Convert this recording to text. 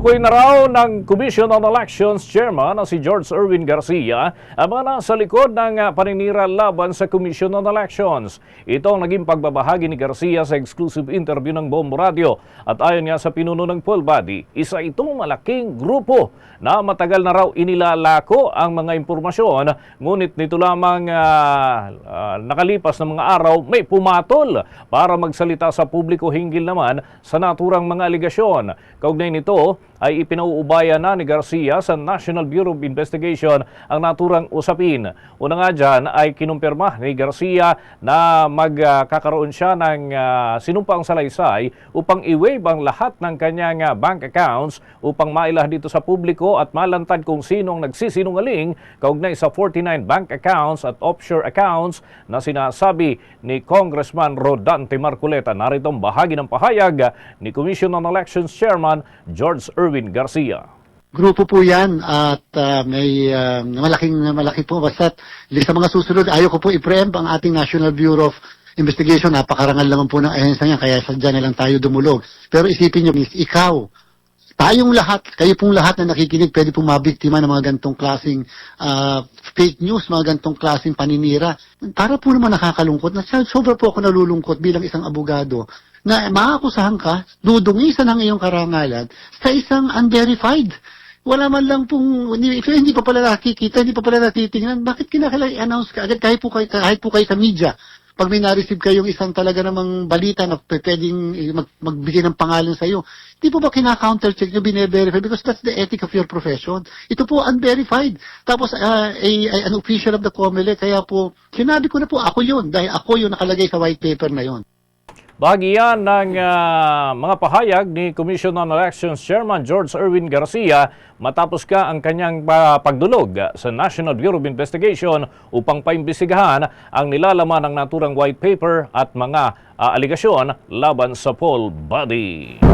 Tinukoy na raw ng Commission on Elections Chairman na si George Erwin Garcia ang mga nasa likod ng ah, paninira laban sa Commission on Elections. Ito ang naging pagbabahagi ni Garcia sa exclusive interview ng Bombo Radio. At ayon nga sa pinuno ng poll body, isa itong malaking grupo na matagal na raw inilalako ang mga impormasyon ngunit nito lamang ah, ah, nakalipas ng mga araw may pumatol para magsalita sa publiko hinggil naman sa naturang mga aligasyon. Kaugnay nito ay ipinauubaya na ni Garcia sa National Bureau of Investigation ang naturang usapin. Una nga dyan ay kinumpirma ni Garcia na magkakaroon siya ng ah, sinumpang salaysay upang i-waive ang lahat ng kanyang ah, bank accounts upang mailah dito sa publiko at malantad kung sinong nagsisinungaling kaugnay sa 49 bank accounts at offshore accounts na sinasabi ni Congressman Rodante Marculeta. Narito ang bahagi ng pahayag ni Commission on Elections Chairman George Erwin Garcia. Grupo po yan at ah, may ah, malaking malaki po basta sa mga susunod ayaw ko po i-preempt ang ating National Bureau of Investigation. Napakarangal naman po ng ahensya niyan kaya sa dyan na lang tayo dumulog. Pero isipin niyo, miss, ikaw, tayong lahat, kayo pong lahat na nakikinig, pwede pong mabiktima ng mga gantong klaseng ah, fake news, mga gantong klaseng paninira. Para po naman nakakalungkot, na sobra po ako nalulungkot bilang isang abogado na maakusahan ka, dudungisan ang iyong karangalan sa isang unverified. Wala man lang pong, hindi, pa pala nakikita, hindi pa pala natitingnan, bakit kinakailangan i-announce ka agad kahit po kayo, kahit po kayo sa media? Pag may na-receive kayong isang talaga namang balita na pwedeng eh, mag, magbigay ng pangalan sa iyo, di po ba kina-counter-check nyo, bine-verify? Because that's the ethic of your profession. Ito po, unverified. Tapos, ah, a, a- an official of the COMELEC, kaya po, sinabi ko na po, ako yun, dahil ako yung nakalagay sa white paper na yun. Bahagi yan ng ah, mga pahayag ni Commission on Elections Chairman George Erwin Garcia matapos ka ang kanyang ah, pagdulog sa National Bureau of Investigation upang paimbestigahan ang nilalaman ng naturang white paper at mga ah, aligasyon laban sa poll body.